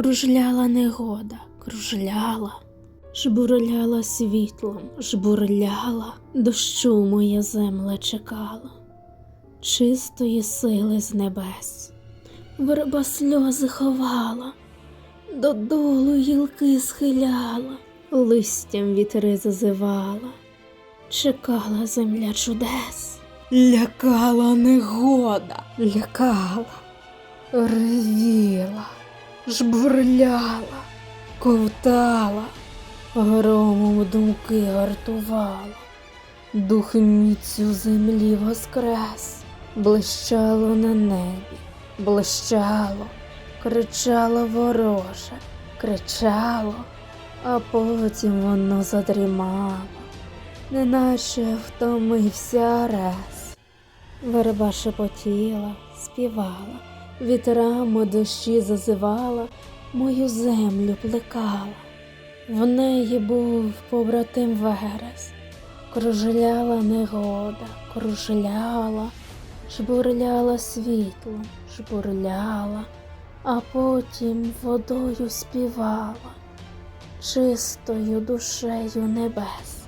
Кружляла негода, кружляла, жбурляла світлом, жбурляла, дощу моя земля чекала, чистої сили з небес, верба сльози ховала, додолу гілки схиляла, листям вітри зазивала, чекала земля чудес, лякала негода, лякала, ревіла жбурляла, ковтала, громом думки гартувала, дух міцю землі воскрес, блищало на небі, блищало, кричало вороже, кричало, а потім воно задрімало, неначе втомився рез. Верба шепотіла, співала, вітрами дощі зазивала, мою землю плекала. В неї був побратим верес, кружляла негода, кружляла, жбурляла світлом, жбурляла, а потім водою співала, чистою душею небес.